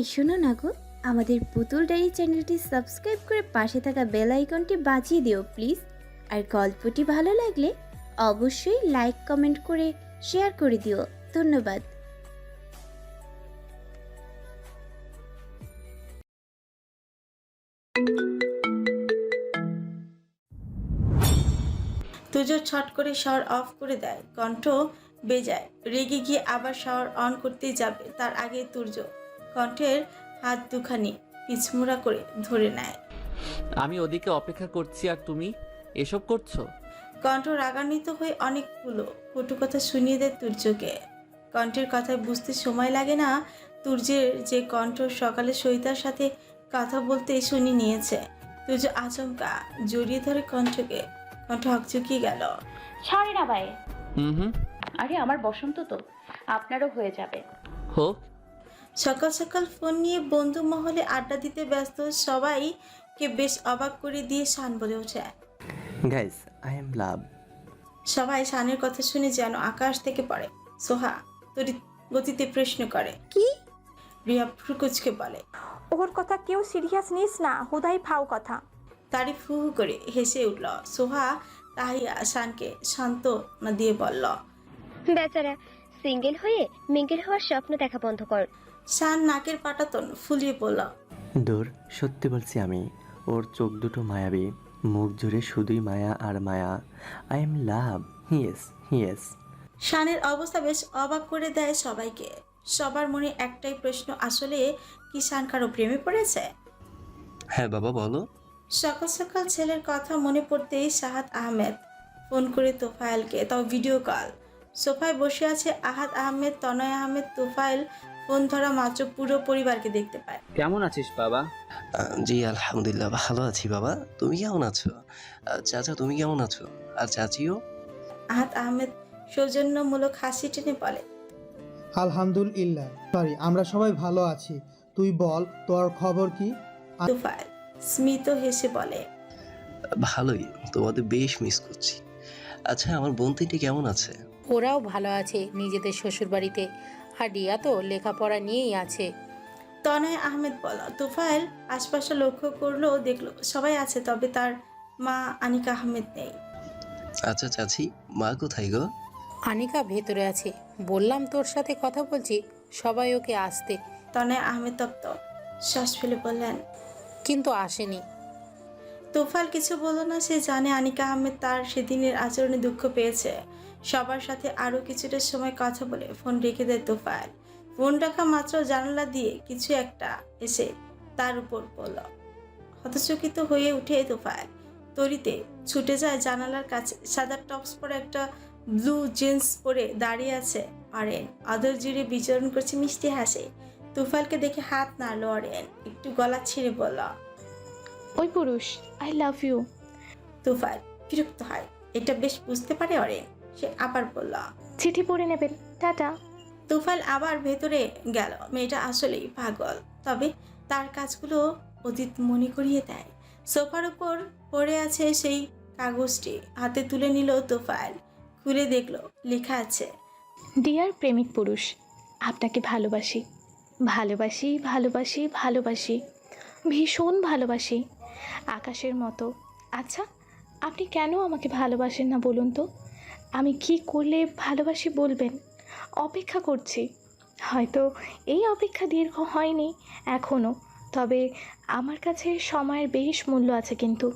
এই শোনো না গো, আমাদের পুতুল ডায়েরি চ্যানেলটি সাবস্ক্রাইব করে পাশে থাকা বেল আইকনটি বাজিয়ে দিও, প্লিজ। আর গল্পটি ভালো লাগলে অবশ্যই লাইক, কমেন্ট করে শেয়ার করে দিও। ধন্যবাদ। তুজো ছট করে শাওয়ার অফ করে দেয়। কণ্ঠ বেজায়। রেগে গিয়ে আবার শাওয়ার অন করতে যাবে, তার আগে তুর্য। কণ্ঠের হাত দুখানি পিছমুড়া করে ধরে নেয়। আমি ওদিকে অপেক্ষা করছি আর তুমি এসব করছ? কণ্ঠ রাগান্বিত হয়ে অনেকগুলো কটু কথা শুনিয়ে দেয় তুর্যকে। কণ্ঠের কথায় বুঝতে সময় লাগে না তুর্যের যে কণ্ঠ সকালে সইতার সাথে কথা বলতে শুনি নিয়েছে। তুর্য আচমকা জড়িয়ে ধরে কণ্ঠকে কণ্ঠ হকচকিয়ে গেল। ছাড়ে না ভাই। হুম হুম। আরে আমার বসন্ত তো আপনারও হয়ে যাবে। হোক সকাল সকাল ফোন নিয়ে বন্ধু মহলে আড্ডা দিতে ব্যস্ত সবাইকে বেশ অবাক করে দিয়ে শান বলে ওঠে। গাইস আই এম লাভ সবাই শানের কথা শুনে যেন আকাশ থেকে পড়ে। সোহা তড়িৎ গতিতে প্রশ্ন করে। কি? রিয়া ফুকুচকে বলে। ওর কথা কেউ সিরিয়াস নিস না হুদাই ফাও কথা। তারিফ ফু হু করে হেসে উঠল। সোহা তাহিয়া শানকে শান্ত না দিয়ে বলল। বেচারা সিঙ্গেল হয়ে মিঙ্গেল হওয়ার স্বপ্ন দেখা বন্ধ কর। শান নাকের পাটাতন ফুলিয়ে পড়ল দূর সত্যি বলছি আমি ওর চোখ দুটো মায়াবী মুখ জুড়ে শুধুই মায়া আর মায়া। I am love yes yes শানের অবস্থা বেশ অবাক করে দেয় সবাইকে। সবার মনে একটাই প্রশ্ন আসলে কি শান কারও প্রেমে পড়েছে? হ্যাঁ বাবা বলো। সকাল সকাল ছেলের কথা মনে পড়তেই শাহাদ আহমেদ ফোন করে তোফায়েলকে তাও ভিডিও কল সোফায় বসে আছে আহাদ আহমেদ তনয় আহমেদ তোফায়েল ফোন ধরা মাত্র পুরো পরিবারকে দেখতে পায়। কেমন আছিস বাবা? আহ, জি আলহামদুলিল্লাহ ভালো আছি বাবা। তুমি কেমন আছো? আহ, চাচা তুমি কেমন আছো? আর চাচিও? আহাদ আহমেদ সৌজন্যমূলক হাসি টেনে বলে আলহামদুলিল্লাহ। সরি আমরা সবাই ভালো আছি। তুই বল তোর খবর কি? তোফায়েল স্মিত হেসে বলে ভালোই তোমাদের বেশ মিস করছি। আচ্ছা আমার বোন তিনটি কেমন আছে? ওরাও ভালো আছে নিজেদের শ্বশুরবাড়িতে। আর রিয়া তো লেখাপড়া নিয়েই আছে। তনয় আহমেদ বলা তোফায়েল আশপাশে লক্ষ্য করল দেখল সবাই আছে তবে তার মা আনিকা আহমেদ নেই। আচ্ছা চাচি মা কোথায় গো? আনিকা ভেতরে আছে। বললাম তোর সাথে কথা বলছি সবাই ওকে আসতে। তনয় আহমেদ তপ্ত শ্বাস ফেলে বললেন কিন্তু আসেনি। তোফাল কিছু বলল না সে জানে আনিকা আহমেদ তার সেদিনের আচরণে দুঃখ পেয়েছে। সবার সাথে আরও কিছুটা সময় কথা বলে ফোন রেখে দেয় তোফাল ফোন রাখা মাত্র জানালা দিয়ে কিছু একটা এসে তার উপর পড়ল হতচকিত হয়ে উঠে তোফাল তরিতে ছুটে যায় জানালার কাছে। সাদা টপস পরে একটা ব্লু জিন্স পরে দাঁড়িয়ে আছে অরেন। আদর জুড়ে বিচরণ করছে মিষ্টি হাসে। তুফালকে দেখে হাত নাড়লো অরেন। একটু গলা ছিঁড়ে বলল ওই পুরুষ আই লাভ ইউ তুফাইল বিরক্ত হয়। এটা বেশ বুঝতে পারে অরেন। সে আবার বলল চিঠি পড়ে নেবেন টাটা। তুফাইল আবার ভেতরে গেল। মেয়েটা আসলেই পাগল তবে তার কাজগুলো অতীত মনে করিয়ে দেয়। সোফার উপর পড়ে আছে সেই কাগজটি হাতে তুলে নিল তোফাইল খুলে দেখল লেখা আছে ডিয়ার প্রেমিক পুরুষ আপনাকে ভালোবাসি ভালোবাসি ভালোবাসি ভালোবাসি ভীষণ ভালোবাসি। আকাশের মতো আচ্ছা আপনি কেন আমাকে ভালোবাসেন না বলুন তো? আমি কি করলে ভালোবাসি বলবেন? অপেক্ষা করছি। হয়তো এই অপেক্ষা দীর্ঘ হয়নি এখনও তবে আমার কাছে সময়ের বেশ মূল্য আছে কিন্তু।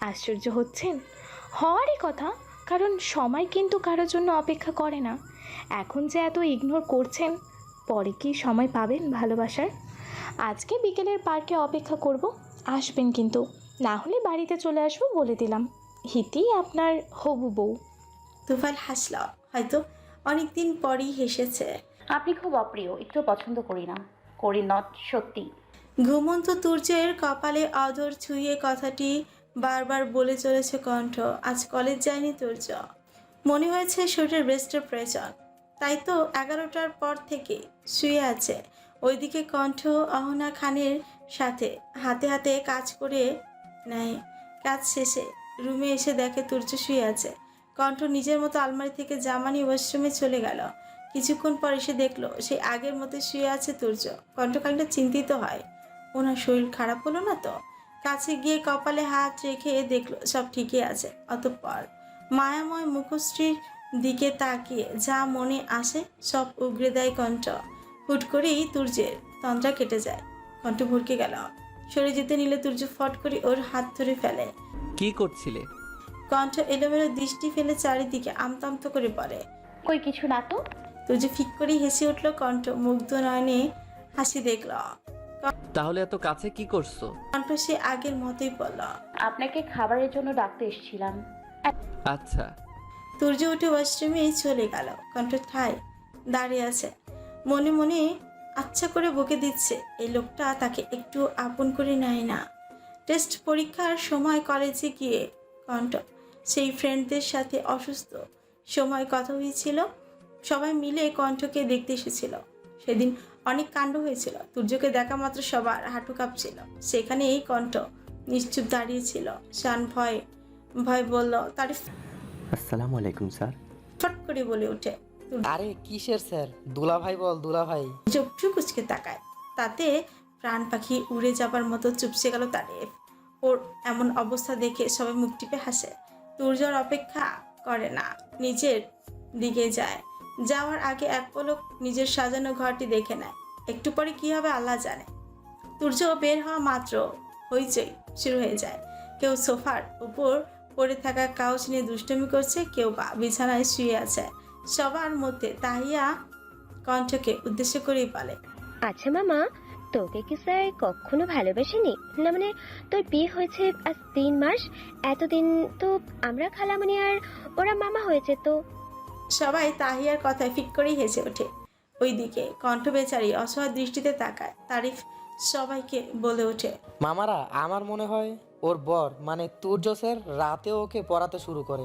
আশ্চর্য হচ্ছেন? হওয়ারই কথা, কারণ সময় কিন্তু কারোর জন্য অপেক্ষা করে না। এখন যে এত ইগনোর করছেন, পরে কি সময় পাবেন ভালোবাসার? আজকে বিকেলের পার্কে অপেক্ষা করব, আসবেন কিন্তু। না হলে বাড়িতে চলে আসব বলে দিলাম। হিতি আপনার হবু বউ। তুফাইল হাসল। হয়তো অনেকদিন পরই হেসেছে। আপনি খুব অপ্রিয় একটু পছন্দ করি না। করি নট সত্যি। ঘুমন্ত তুর্যের কপালে অদর ছুঁয়ে কথাটি বারবার বলে চলেছে কণ্ঠ। আজ কলেজ যায়নি তুর্য। মনে হয়েছে শরীরের রেস্টের প্রয়োজন। তাই তো এগারোটার পর থেকে শুয়ে আছে। ওইদিকে কণ্ঠ অহনা খানের সাথে হাতে হাতে কাজ করে নেয়। কাজ শেষে রুমে এসে দেখে তুর্য শুয়ে আছে। কণ্ঠ নিজের মতো আলমারি থেকে জামা নিয়ে ওয়াশরুমে চলে গেল। কিছুক্ষণ পর এসে দেখল, সে আগের মতো শুয়ে আছে তুর্য। কণ্ঠ চিন্তিত হয়। ওনার শরীর খারাপ হলো না তো? কাছে গিয়ে কপালে হাত রেখে দেখল, সব ঠিকই আছে। অতঃপর মায়াময় মুখশ্রীর দিকে তাকিয়ে যা মনে আসে, সব উগরে দেয় কণ্ঠ। হুট করেই তুর্যের তন্দ্রা কেটে যায়। কণ্ঠ ভরকে গেল। সরে যেতে নিলে তুর্য ফট করে ওর হাত ধরে ফেলে। কি করছিলে? কণ্ঠ এলোমেলো দৃষ্টি ফেলে চারিদিকে আমতামতো করে পড়ে কই কিছু না তো? তুর্য ফিক করেই হেসে উঠল কণ্ঠ মুগ্ধ নয়নে হাসি দেখল। তাহলে এত কাছে কি করছ? কণ্ঠ সে আগের মতোই পড়ল আপনাকে খাবারের জন্য ডাকতে এসেছিলাম। আচ্ছা। তুর্য উঠে ওয়াশরুমে চলে গেল কণ্ঠ ঠায় দাঁড়িয়ে আছে মনে মনে আচ্ছা করে বকে দিচ্ছে এই লোকটা তাকে একটু আপন করে নেয় না। টেস্ট পরীক্ষার সময় কলেজে গিয়ে কণ্ঠ সেই ফ্রেন্ডদের সাথে অসুস্থ। সময় কথা হয়েছিল। সবাই মিলে কণ্ঠকে দেখতে এসেছিল। সেদিন অনেক কাণ্ড হয়েছিল। সূর্যকে দেখা মাত্র সবার হাঁটু কাঁপছিল। সেখানে এই কণ্ঠ নিশ্চুপ দাঁড়িয়েছিল শান ভয় ভয় বলল তার আসসালামু আলাইকুম স্যার। ফট করে বলে ওঠে। আরে কিসের স্যার? দুলা ভাই বল দুলা ভাই চোখটু কুচকে তাকায়। তাতে প্রাণ পাখি উড়ে যাবার মতো চুপসে গেল তারিফ ওর এমন অবস্থা দেখে সবাই মুখ টিপে হাসে। তুর্যর অপেক্ষা করে না, নিজের দিকে যায়। যাওয়ার আগে এক পলক নিজের সাজানো ঘরটি দেখে নেয়। একটু পরে কি হবে আল্লাহ জানে। তুর্য বের হওয়া মাত্র হইচই শুরু হয়ে যায়। কেউ সোফার উপর পড়ে থাকা কাউচ নিয়ে দুষ্টমি করছে, কেউ বা বিছানায় শুয়ে আছে। সবার মধ্যে তাহিয়া কণ্ঠকে উদ্দেশ্য করেই বলে আচ্ছা মামা তোকে কি স্যার কখনো ভালোবাসেনি? না মানে তোর বিয়ে হয়েছে আজ তিন মাস এতদিন তো আমরা খালামণি আর ওরা মামা হয়েছে তো। সবাই তাহিয়ার কথায় ফিক করেই হেসে ওঠে। ওইদিকে কণ্ঠ বেচারি অসহায় দৃষ্টিতে তাকায়। তারিফ সবাইকে বলে ওঠে। মামারা আমার মনে হয় ওর বর মানে তুর্য স্যার রাতে ওকে পড়াতে শুরু করে।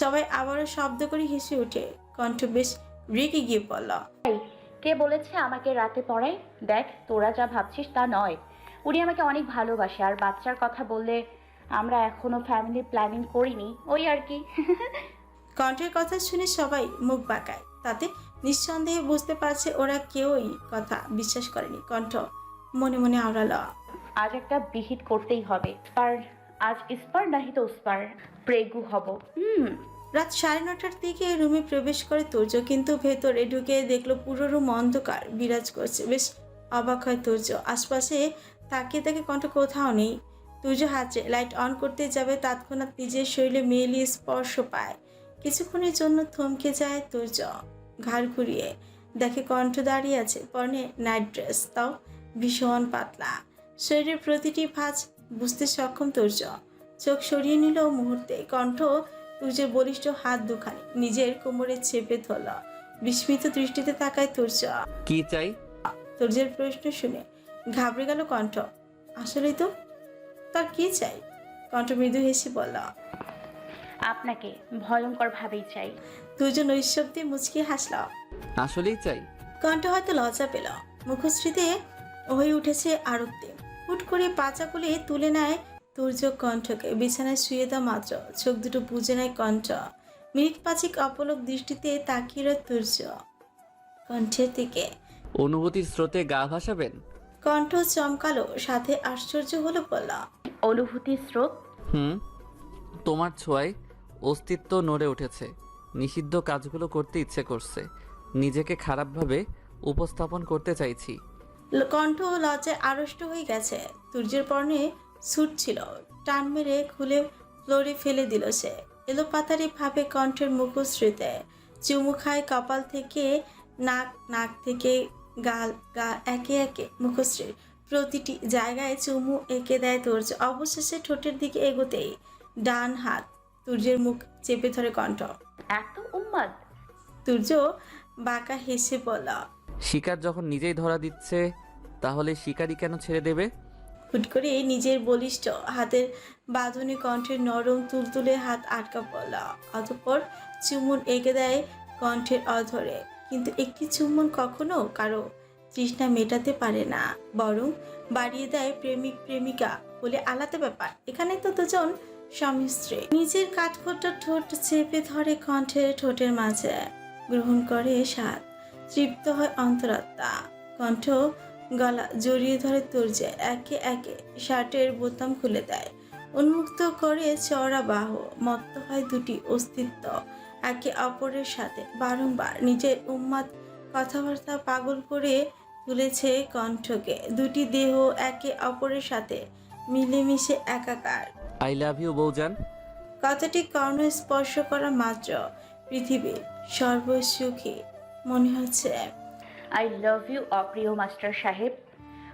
সবাই আবারও শব্দ করে হেসে ওঠে। কণ্ঠ বেশ রেগে গিয়ে বলল কে বলেছে আমাকে রাতে পড়ায়? দেখ তোরা যা ভাবছিস তা নয়। উনি আমাকে অনেক ভালোবাসে আর বাচ্চার কথা বললে আমরা এখনও ফ্যামিলি প্ল্যানিং করিনি। ওই আর কি। কণ্ঠের কথা শুনে সবাই মুখ বাঁকায়। তাতে নিঃসন্দেহে বুঝতে পারছে ওরা কেউই কথা বিশ্বাস করেনি। কণ্ঠ মনে মনে আওড়াল। আজ একটা বিহিত করতেই হবে। স্পার আজ স্পার নাহি তো স্পার প্রেগু হব। হুম। রাত সাড়ে নটার দিকে রুমে প্রবেশ করে তুর্য, কিন্তু ভেতরে ঢুকে দেখল পুরো রুম অন্ধকার, বিরাজ করছে। বেশ অবাক হয় তুর্য। আশপাশে তাকিয়ে তাকে কণ্ঠ, কোথাও নেই। তুর্য হাতে লাইট অন করতে যাবে তৎক্ষণাৎ নিজের শরীরে মেয়েলি স্পর্শ পায়। কিছুক্ষণের জন্য থমকে যায় তুর্য। ঘাড় ঘুরিয়ে দেখে কণ্ঠ দাঁড়িয়ে আছে। পরনে নাইট ড্রেস, তাও ভীষণ পাতলা। শরীরের প্রতিটি ভাঁজ বুঝতে সক্ষম তুর্য। চোখ সরিয়ে নিল মুহূর্তে কণ্ঠ তুর্যের বলিষ্ঠ হাত দুখানি নিজের কোমরে চেপে ধরল। বিস্মিত দৃষ্টিতে তাকায় তুর্য। কি চাই? তুর্যের প্রশ্ন শুনে ঘাবড়ে গেল কণ্ঠ। আসলেই তো? তার কি চাই? কণ্ঠ মৃদু হেসে বলল আপনাকে ভয়ঙ্কর ভাবেই চাই। দুজন নৈশব্দে মুচকি হাসল। আসলেই চাই। কণ্ঠ হয়তো লজ্জা পেল। মুখশ্রীতে হয়ে উঠেছে আরক্তি হুট করে পাচা কুলে তুলে নেয় তুর্য কণ্ঠকে বিছানায় শুয়ে দেওয়া মাত্র চোখ দুটো বুঝে নেয় কণ্ঠ। মিনিট পাঁচেক অপলক দৃষ্টিতে তাকিয়ে রয় তুর্য কণ্ঠের দিকে। অনুভূতির স্রোতে গা ভাসাবেন? কণ্ঠ চমকালো সাথে আশ্চর্য হলো বলল অনুভূতির স্রোত? হুম তোমার ছোঁয়ায় অস্তিত্ব নড়ে উঠেছে। নিষিদ্ধ কাজগুলো করতে ইচ্ছে করছে। নিজেকে খারাপভাবে উপস্থাপন করতে চাইছি। কণ্ঠ লজ্জায় আড়ষ্ট হয়ে গেছে। তুর্যের পর্ণে স্যুট ছিল। টান মেরে খুলে ফ্লোরে ফেলে দিল সে। এলো পাতারি ভাবে কণ্ঠের মুখশ্রীতে চুমু খায় কপাল থেকে নাক নাক থেকে গাল গা একে একে মুখশ্রীর। প্রতিটি জায়গায় চুমু এঁকে দেয় তুর্য। অবশেষে ঠোঁটের দিকে এগোতেই ডান হাত তুর্যের মুখ চেপে ধরে কণ্ঠ। এত উম্মাদ তুর্য বাঁকা হেসে বলা শিকার যখন নিজেই ধরা দিচ্ছে তাহলে শিকারই কেন ছেড়ে দেবে? হুট করে নিজের বলিষ্ঠ হাতের বাঁধনি কণ্ঠের নরম তুলতুলে হাত আটকা পড়ল। অতঃপর চুমুন এঁকে দেয় কণ্ঠের অধরে। কিন্তু একটি চুম্বন কখনো কারও তৃষ্ণা মেটাতে পারে না, বরং বাড়িয়ে দেয় প্রেমিক প্রেমিকা বলে আলাদা ব্যাপার। এখানে তো দুজন স্বামী স্ত্রী নিজের কাঠখোট্টা ঠোঁট চেপে ধরে কণ্ঠের ঠোঁটের মাঝে। গ্রহণ করে স্বাদ তৃপ্ত হয় অন্তরাত্মা। কণ্ঠ গলা জড়িয়ে ধরে তুর্যে একে একে শার্টের বোতাম খুলে দেয়। উন্মুক্ত করে চড়া বাহু মত্ত হয় দুটি অস্তিত্ব একে অপরের সাথে বারংবার নিজের উন্মাদ কথাবার্তা পাগল করে তুলেছে কণ্ঠকে। দুটি দেহ একে অপরের সাথে মিলেমিশে একাকার। আই লাভ ইউ বৌজান কথাটি কর্ণ স্পর্শ করা মাত্র পৃথিবীর সর্বসুখী মনে হচ্ছে। আই লাভ ইউ অপ্রিয় মাস্টার সাহেব।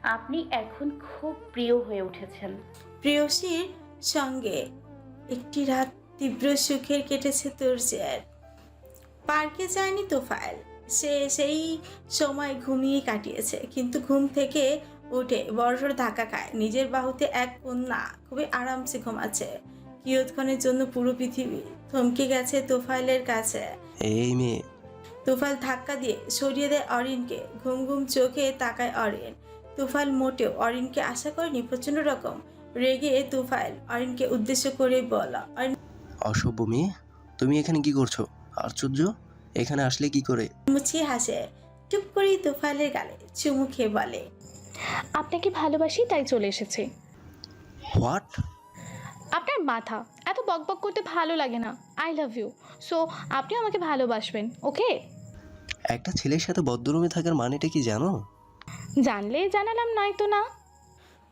আপনি এখন খুব প্রিয় হয়ে উঠেছেন। প্রেয়সীর সঙ্গে একটি রাত তীব্র সুখের কেটেছে তুর্যের পার্কে যায়নি তোফায়েল সে সেই সময় ঘুমিয়ে কাটিয়েছে কিন্তু ঘুম থেকে উঠে বড়সড় ধাক্কা খায়। নিজের বাহুতে এক কন্যা খুবই আরামসে ঘুমাচ্ছে। কিয়ৎক্ষণের জন্য পুরো পৃথিবী থমকে গেছে তোফায়েলের কাছে। এই মেয়ে তুফাল ধাক্কা দিয়ে সরিয়ে দেয় অরিনকে। ঘুম ঘুম চোখে তাকায় অরিন। তুফাল মোটেও অরিনকে আশা করেনি প্রচণ্ড রকম রেগে তুফাইল অরিনকে উদ্দেশ্য করে বলা অরিন অসভ্য মেয়ে তুমি এখানে কি করছ? আশ্চর্য? এখানে আসলে কি করে? মুছিয়ে হাসে। চুপ করেই তুফাইলের গালে চুমু খেয়ে বলে আপনাকে ভালোবাসি তাই চলে এসেছে। হোয়াট আপনার মাথা এত বকবক করতে ভালো লাগে না। আই লাভ ইউ সো আপনি আমাকে ভালোবাসবেন ওকে একটা ছেলের সাথে বদ্ধরুমে থাকার মানেটা কি জানো? জানলে জানালাম নাই তো না।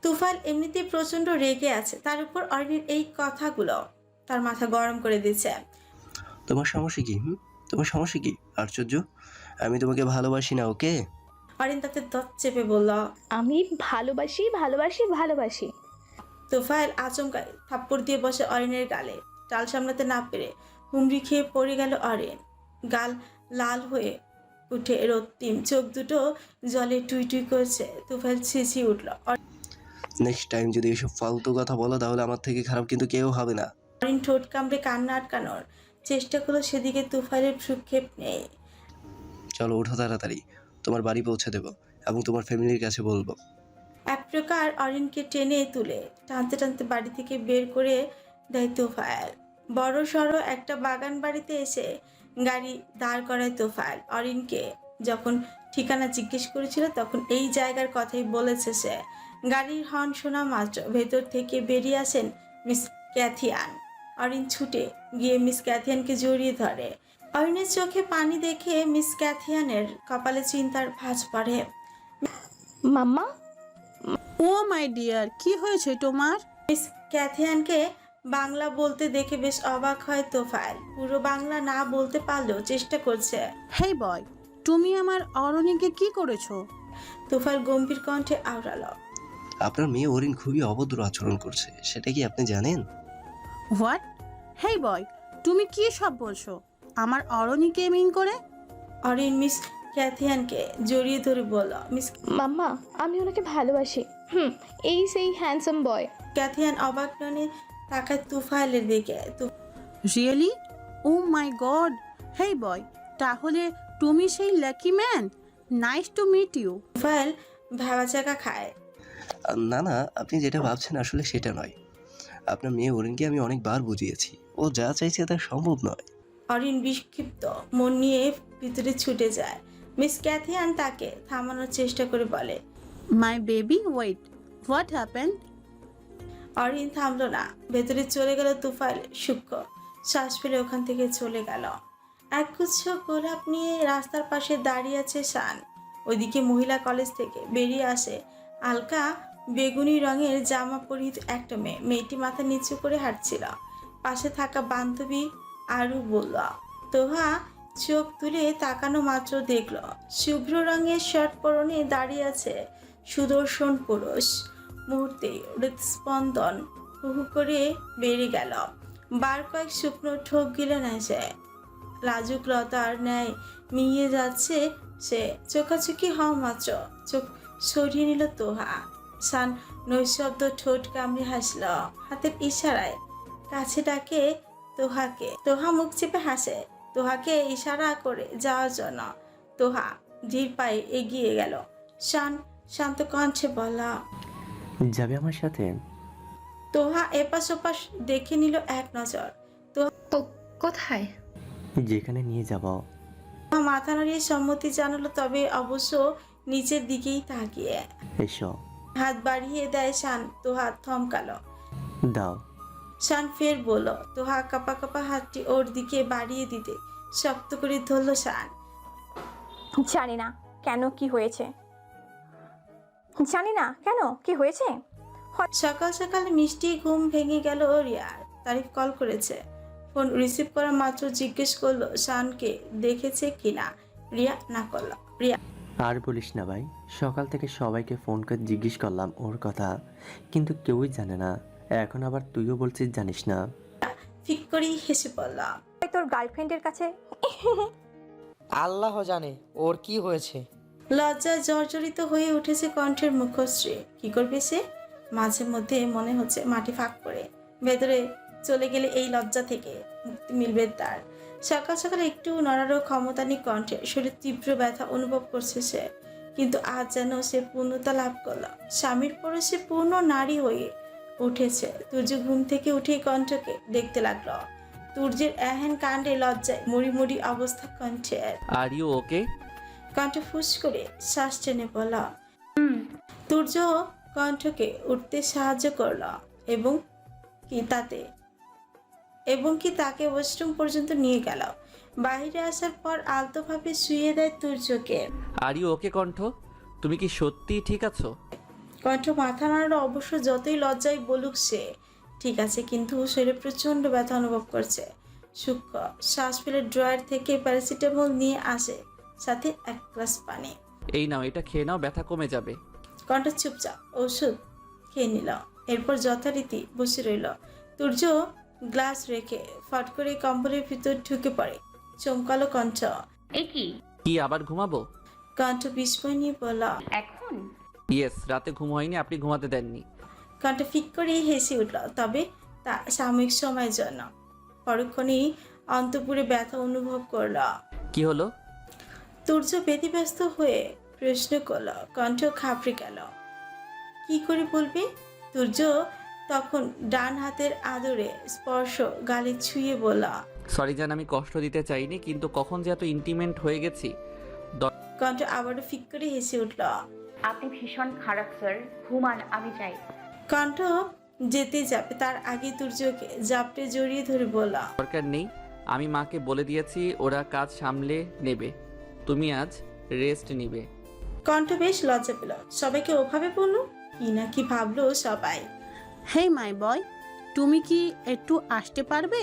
তুফাইল এমনিতেই প্রচণ্ড রেগে আছে তার উপর অরিনের এই কথাগুলো তার মাথা গরম করে দিচ্ছে। তোমার সমস্যা কি হুম? তোমার সমস্যা কি আশ্চর্য? আমি তোমাকে ভালোবাসি না ওকে? অরিন তাতে দত চেপে বলল আমি ভালোবাসি ভালোবাসি ভালোবাসি। তোফায়েল আচমকায় থাপ্পড় দিয়ে বসে অরিনের গালে টাল সামলাতে না পেরে হুমড়ি খেয়ে পড়ে গেল অরিন। গাল লাল হয়ে উঠে রক্তিম চোখ দুটো জলে টুই টুই করছে তোফায়েল ছিঁচি উঠল। নেক্সট টাইম যদি এসব ফালতু কথা বলো তাহলে আমার থেকে খারাপ কিন্তু কেউ হবে না। অরিন ঠোঁট কামড়ে কান্না আটকানোর চেষ্টা করল সেদিকে তুফাইলের ভ্রুক্ষেপ নেই। চলো ওঠো তাড়াতাড়ি। তোমার বাড়ি পৌঁছে দেবো এবং তোমার ফ্যামিলির কাছে বলব। এক প্রকার অরিনকে টেনে তুলে টানতে টানতে বাড়ি থেকে বের করে দেয় তোফায়েল। বড় সড়ো একটা বাগান বাড়িতে এসে গাড়ি দাঁড় করায় তোফায়েল। অরিনকে যখন ঠিকানা জিজ্ঞেস করেছিল তখন এই জায়গার কথাই বলেছে সে। গাড়ির হর্ন শোনা মাত্র। ভেতর থেকে বেরিয়ে আসেন মিস ক্যাথিয়ান। অরিন ছুটে গিয়ে মিস ক্যাথিয়ানকে জড়িয়ে ধরে। অরিনের চোখে পানি দেখে মিস ক্যাথিয়ানের কপালে চিন্তার ভাঁজ পড়ে। মাম্মা? ও মাই ডিয়ার কি হয়েছে তোমার? মিস ক্যাথিয়ানকে বাংলা বলতে দেখে বেশ অবাক হয় তোফায়েল। পুরো বাংলা না বলতে পারলেও চেষ্টা করছে। হেই বয় তুমি আমার অরণিকে কি করেছ? তোফার গম্ভীর কণ্ঠে আওড়ালো। আপনার মেয়ে অরিন খুবই অভদ্র আচরণ করছে সেটা কি আপনি জানেন? হোয়াট হেই বয় তুমি কি সব বলছো? আমার অরণিকে মিন করে? অরিন মিস ক্যাথিয়ানকে জড়িয়ে ধরে বলল মিস মাম্মা আমি ওনাকে ভালোবাসি। হুম এই সেই হ্যান্ডসাম বয়। ক্যাথিয়ান অবাক ননে তাকায় তুফাইলের দিকে। রিয়েলি ও মাই গড হেই বয় তাহলে তুমি সেই lucky man nice to meet you Tufail ভেবাচাকা খায়। আহ, না না আপনি যেটা ভাবছেন আসলে সেটা নয়। আপনার মেয়ে অরিনকে আমি অনেকবার বুঝিয়েছি। ও যা চাইছে তা সম্ভব নয়। অরিন বিক্ষিপ্ত মন নিয়ে ভিতরে ছুটে যায়। মিস ক্যাথিয়ান তাকে থামানোর চেষ্টা করে বলে my baby wait what happen Orin থামলো না। ভেতরে চলে গেল তুফাইল সূক্ষ্ম শ্বাস ফেলে ওখান থেকে চলে গেল। একগুচ্ছ গোলাপ নিয়ে রাস্তার পাশে দাঁড়িয়ে আছে শান। ওইদিকে মহিলা কলেজ থেকে বেরিয়ে আসে আলকা বেগুনি রঙের জামা পরিহিত একটা মেয়ে। মেয়েটি মাথা নিচু করে হাঁটছিল। পাশে থাকা বান্ধবী আরু বলল, তোহা চোখ তুলে তাকানো মাত্র দেখল। শুভ্র রঙের শার্ট পরনে দাঁড়িয়ে আছে সুদর্শন পুরুষ। মুহূর্তে হৃদস্পন্দন হু করে বেড়ে গেল। বার কয়েক শুকনো ঠোক গিলেন এসে লাজুক লতার ন্যায় মিয়ে যাচ্ছে সে। চোখাচোখি হওয়া মাত্র। চোখ সরিয়ে নিল তোহা। সান নৈশব্দ ঠোঁট কামড়ে হাসল। হাতের ইশারায় কাছে ডাকে তোহাকে। তোহা মুখ চেপে হাসে। তোহাকে ইশারা করে যাওয়ার জন্য। তোহা ধীর পায়ে এগিয়ে গেল। শান শান্ত কণ্ঠে বলা যাবে আমার সাথে? তোহা এপাশ ওপাশ দেখে নিল এক নজর। কোথায়? যেখানে নিয়ে যাব। মাথা নাড়িয়ে সম্মতি জানালো তবে অবশ্য নিচের দিকেই তাকিয়ে। এসো। হাত বাড়িয়ে দেয় শান তো হাত থমকালো। দাও। শান ফের বলল তোহা কাপা কাপা হাতটি ওর দিকে বাড়িয়ে দিতে শক্ত করে ধরলো শান। জানি না কেন কি হয়েছে? জানি না কেন? কি হয়েছে? সকাল সকাল মিষ্টি ঘুম ভেঙে গেল রিয়ার। তারিফ কল করেছে। ফোন রিসিভ করা মাত্র জিজ্ঞেস করল শানকে দেখেছে কিনা? রিয়া না করল। রিয়া আর বলিস না ভাই সকাল থেকে সবাইকে ফোন করে জিজ্ঞেস করলাম ওর কথা কিন্তু কেউই জানে না। এখন আবার তুইও বলছিস জানিস না। ঠিক করেই হেসে পড়লাম তোর গার্লফ্রেন্ডের কাছে? আল্লাহ জানে ওর কি হয়েছে। লজ্জায় জর্জরিত হয়ে উঠেছে কণ্ঠের মুখশ্রী। কি করবে সে? মাঝে মধ্যে মনে হচ্ছে মাটি ফাঁক করে। ভেতরে চলে গেলে এই লজ্জা থেকে মুক্তি মিলবে তার। সকাল সকাল একটু নড়ারও ক্ষমতা নেই কণ্ঠে শরীর তীব্র ব্যথা অনুভব করছে সে। কিন্তু আজ যেন সে পূর্ণতা লাভ করল। স্বামীর পরে সে পূর্ণ নারী হয়ে উঠেছে। তুর্য ঘুম থেকে উঠে কণ্ঠকে দেখতে লাগল। তুর্যের এহেন কাণ্ডে লজ্জায় মুড়ি মুড়ি অবস্থা কণ্ঠে আর ইউ ওকে কণ্ঠ ফুস করে শ্বাস টেনে পড়ল তুর্য কণ্ঠকে উঠতে সাহায্য করল এবং কি তাতে? এবং কি তাকে ওয়াশরুম পর্যন্ত নিয়ে গেল? বাইরে আসার পর আলতোভাবে শুয়ে দেয় তুর্যকে আর ইউ ওকে কণ্ঠ? তুমি কি সত্যি ঠিক আছো? কণ্ঠ মাথা নাড়ানো অবশ্য যতই লজ্জায় বলুক সে ঠিক আছে কিন্তু শরীরে প্রচণ্ড ব্যথা অনুভব করছে। সূক্ষ্ম শ্বাস ফেলে ড্রয়ার থেকে প্যারাসিটামল নিয়ে আসে। সাথে এক গ্লাস পানি। এই নাও এটা খেয়ে নাও ব্যথা কমে যাবে। কণ্ঠ চুপচাপ ওষুধ খেয়ে নিল এরপর যথারীতি বসে রইল। তুর্য গ্লাস রেখে ফট করে কম্বলের ভিতর ঢুকে পড়ে। চমকালো কণ্ঠ এ কি? কি আবার ঘুমাবো? কণ্ঠ বিস্ময় নিয়ে বলল এখন? ইয়েস রাতে ঘুম হয়নি আপনি ঘুমাতে দেননি। কণ্ঠ ফিক করে হেসে উঠল তবে তা সাময়িক সময়ের জন্য। পরক্ষণেই অন্তপুরে ব্যথা অনুভব করল। কি হলো? তুর্য ব্যতিব্যস্ত হয়ে প্রশ্ন করল কণ্ঠ খাপড়ে গেল। কি করে বলবে? তুর্য তখন ডান হাতের আদরে স্পর্শ গালে ছুঁয়ে বলল সরি জান আমি কষ্ট দিতে চাইনি কিন্তু কখন যে এত ইন্টিমেন্ট হয়ে গেছি? কণ্ঠ আবারও ফিক করে হেসে উঠল আপনি ভীষণ খারাপ স্যার। ঘুমান আমি যাই। কণ্ঠ যেতে যাবে তার আগে তুর্যকে জাপটে জড়িয়ে ধরে বলল দরকার নেই আমি মাকে বলে দিয়েছি ওরা কাজ সামলে নেবে। তুমি আজ রেস্ট নিবে। কণ্ঠ বেশ লজ্জা পেল। সবাইকে ওভাবে বলল কি না কি ভাবলো সবাই? হেই মাই বয় তুমি কি একটু আসতে পারবে?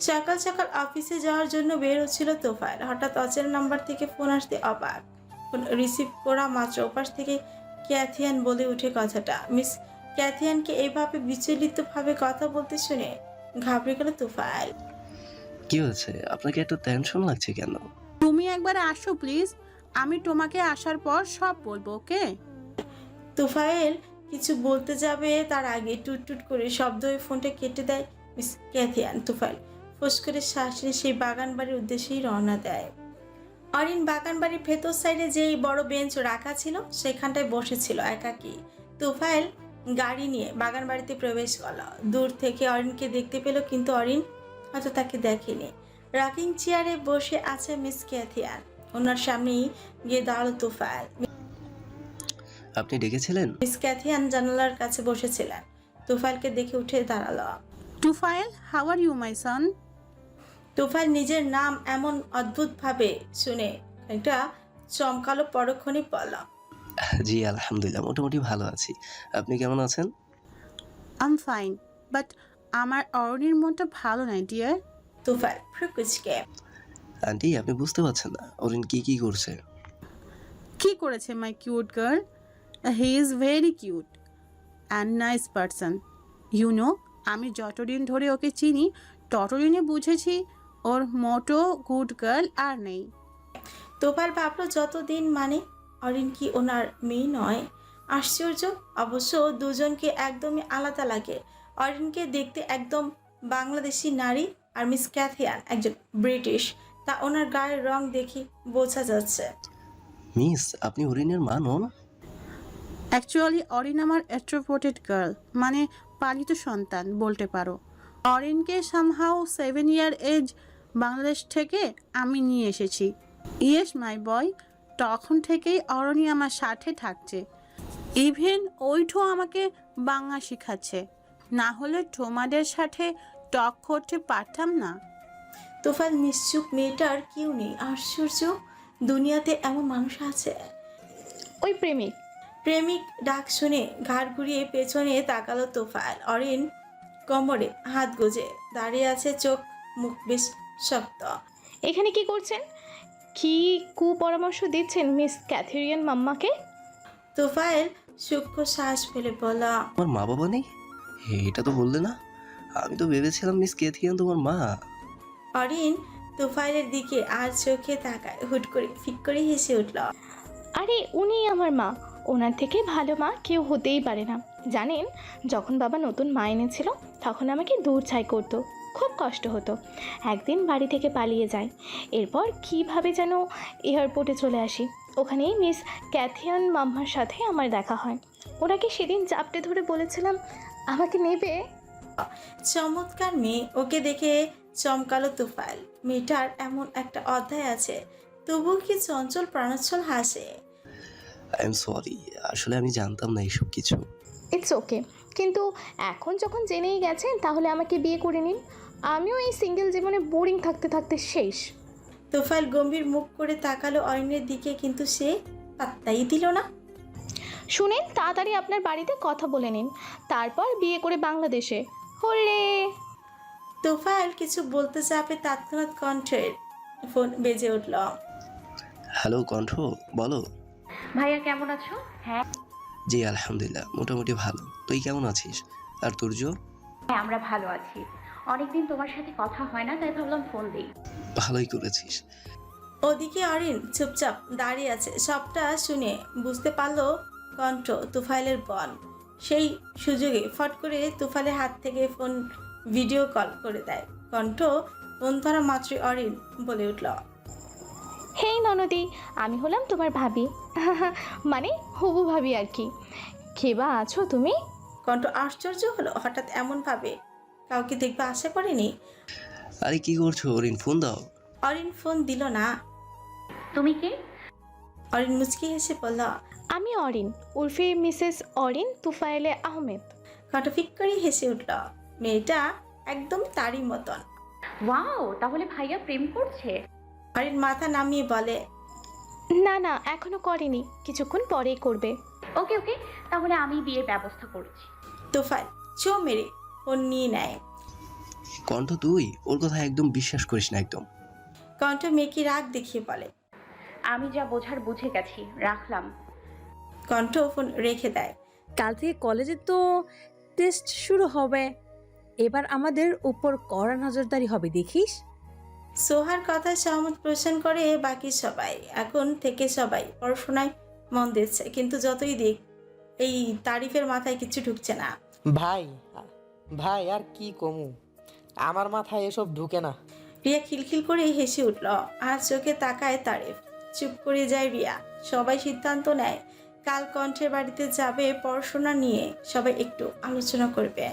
সকাল সকাল অফিসে যাওয়ার জন্য বের হচ্ছিল তোফায়েল। হঠাৎ অচেনা নাম্বার থেকে ফোন আসতে অবাক। ফোন রিসিভ করা মাত্র ওপাশ থেকে ক্যাথিয়ান বলে উঠে কথাটা। মিস ক্যাথিয়ানকে এইভাবে বিচলিতভাবে কথা বলতে শুনে ঘাবড়ে গেল তোফায়েল। কি হয়েছে? আপনাকে এত টেনশন লাগছে কেন? তুমি একবার আসো প্লিজ আমি তোমাকে আসার পর সব বলব ওকে তোফায়েল কিছু বলতে যাবে, তার আগে টুট টুট করে শব্দ হয়ে ফোনটা কেটে দেয় মিস ক্যাথিয়ান। তোফায়েল ফোস করে শ্বাস নিয়ে সেই বাগান বাড়ির উদ্দেশ্যেই রওনা দেয়। অরিন বাগান বাড়ির ভেতর সাইডে যেই বড় বেঞ্চ রাখা ছিল, সেখানটায় বসেছিল একাকী। তোফায়েল গাড়ি নিয়ে বাগান বাড়িতে প্রবেশ করল। দূর থেকে অরিনকে দেখতে পেল, কিন্তু অরিন হয়তো তাকে দেখেনি। রাকিং চেয়ারে বসে আছে মিস ক্যাথিয়ান ওনার সামনেই গিয়ে দাঁড়াল তোফায়েল। আপনি ডেকেছিলেন? মিস ক্যাথিয়ান জানালার কাছে বসেছিলেন। তোফাইলকে দেখে উঠে দাঁড়াল। Tufail how are you my সন তোফাইল নিজের নাম এমন অদ্ভুতভাবে শুনে একটা চমকালো পরক্ষণে বলল জি আলহামদুলিল্লাহ মোটামুটি ভালো আছি। আপনি কেমন আছেন? আম ফাইন বাট আমার অরণির মনটা ভালো নাই ডিয়ার তোফাইল ফ্রুকুচকে। আন্টি আপনি বুঝতে পারছেন না। ওরিন কি কি করছে? কি করেছে my cute girl he is very cute and nice person you know আমি যতদিন ধরে ওকে চিনি ততদিনে বুঝেছি ওর মোটো গুড গার্ল আর নেই। তোফাইল ভাবলো যতদিন মানে অরিন কি ওনার মেয়ে নয়? আশ্চর্য অবশ্য দুজনকে একদমই আলাদা লাগে। অরিনকে দেখতে একদম বাংলাদেশি নারী আর মিস ক্যাথিয়ান একজন ব্রিটিশ তা ওনার গায়ের রং দেখি বোঝা যাচ্ছে। মিস আপনি ওরিনের মা নন? অ্যাকচুয়ালি অরিন আমার অ্যাট্রোপোটেড গার্ল মানে পালিত সন্তান বলতে পারো। অরিনকে somehow seven year age Bangladesh থেকে আমি নিয়ে এসেছি। ইয়েস মাই বয় তখন থেকেই অরণি আমার সাথে থাকছে। ইভেন ওইঠো আমাকে বাংলা শেখাচ্ছে। না হলে তোমাদের সাথে টক করতে পারতাম না। তোফাল নিশ্চুপ মেয়েটার কেউ নেই। আশ্চর্য দুনিয়াতে এমন মানুষ আছে। ওই প্রেমিক। প্রেমিক ডাক শুনে ঘাড় ঘুরিয়ে পেছনে তাকালো তোফাল অরিন কোমরে হাত গোজে। দাঁড়িয়ে আছে চোখ মুখ বেশ শক্ত। এখানে কি করছেন? কি কুপরামর্শ দিচ্ছেন মিস ক্যাথেরিয়ান মাম্মাকে? তোফাইল সূক্ষ্ম শ্বাস ফেলে বলা আমার মা বাবা নেই? এটা তো বললে না? আমি তো ভেবেছিলাম মিস কেথিয়ান তোমার মা। অরিন তোফাইলের দিকে আর চোখে তাকায় হুট করে ফিক করে হেসে উঠল। আরে উনি আমার মা। ওনার থেকে ভালো মা কেউ হতেই পারে না। জানেন যখন বাবা নতুন মা এনেছিল তখন আমাকে দূর ছাই করতো। খুব কষ্ট হতো। একদিন বাড়ি থেকে পালিয়ে যায়। এরপর কীভাবে যেন এয়ারপোর্টে চলে আসি। ওখানেই মিস ক্যাথিয়ান মাম্মার সাথে আমার দেখা হয়। ওনাকে সেদিন চাপটে ধরে বলেছিলাম আমাকে নেবে? চমৎকার মেয়ে ওকে দেখে চমকালো তোফাইল। মেয়েটার এমন একটা অধ্যায় আছে তবুও কি চঞ্চল প্রাণোচ্ছল হাসে? আই এম সরি আসলে আমি জানতাম না এইসব কিছু। ইটস ওকে কিন্তু এখন যখন জেনেই গেছেন তাহলে আমাকে বিয়ে করে নিন। আমিও এই সিঙ্গেল জীবনে বোরিং থাকতে থাকতে শেষ। তোফাইল গম্ভীর মুখ করে তাকালো অরিনের দিকে কিন্তু সে পাত্তাই দিল না। শুনেন তাড়াতাড়ি আপনার বাড়িতে কথা বলে নিন। তারপর বিয়ে করে বাংলাদেশে। হলে। তোফাইল কিছু বলতে চাপে তৎক্ষণাৎ কণ্ঠের ফোন বেজে উঠল। হ্যালো কণ্ঠ বলো। ভাইয়া কেমন আছো? হ্যাঁ। জি আলহামদুলিল্লাহ মোটামুটি ভালো। তুই কেমন আছিস? আর তুর্য? হ্যাঁ আমরা ভালো আছি। অনেকদিন তোমার সাথে কথা হয় না তাই ভাবলাম ফোন দিই। ভালোই করেছিস। ওদিকে অরিন চুপচাপ দাঁড়িয়ে আছে। সবটা শুনে বুঝতে পারল কণ্ঠ তুফাইলের বল সেই সুযোগে ফট করে তুফাইলের হাত থেকে ফোন ভিডিও কল করে দেয়। কণ্ঠ ফোন ধরা মাত্রই অরিন বলে উঠল। হেই ননদি আমি হলাম তোমার ভাবি। মানে হবু ভাবি আর কি। খেবা আছো তুমি? কণ্ঠ আশ্চর্য হলো হঠাৎ এমন ভাবে। কাউকে দেখবে আশা করেনি? আরে কি করছ? ওরিন ফোন দাও। অরিন ফোন দিল না। তুমি কে? অরিন মুচকি হেসে বলল আমি অরিন উর্ফে মিসেস অরিন তুফাইলে আহমেদ। ফিক করে হেসে উঠল মেয়েটা একদম তারই মতন। ওয়াও তাহলে ভাইয়া প্রেম করছে? অরিন মাথা নামিয়ে বলে না না এখনও করেনি কিছুক্ষণ পরেই করবে। ওকে ওকে তাহলে আমি বিয়ের ব্যবস্থা করছি। তোফাইল চো মেরে ফোন নিয়ে নেয়। কণ্ঠ তুই ওর কথা একদম বিশ্বাস করিস না একদম। কণ্ঠ মেয়েকে রাগ দেখিয়ে বলে আমি যা বোঝার বুঝে গেছি রাখলাম। কণ্ঠ ফোন রেখে দেয়। কাল থেকে কলেজে তো টেস্ট শুরু হবে। এবার আমাদের উপর কড়া নজরদারি হবে দেখিস। সোহার কথা সহমত পোষণ করে বাকি সবাই। এখন থেকে সবাই পড়াশোনায় মন দিচ্ছে কিন্তু যতই দিক এই তারিফের মাথায় কিছু ঢুকছে না। ভাই ভাই আর কি কমু? আমার মাথায় এসব ঢুকে না। রিয়া খিলখিল করে হেসে উঠল আর চোখে তাকায় তারিফ। চুপ করে যায় রিয়া। সবাই সিদ্ধান্ত নেয় কাল কণ্ঠের বাড়িতে যাবে পড়াশোনা নিয়ে সবাই একটু আলোচনা করবে।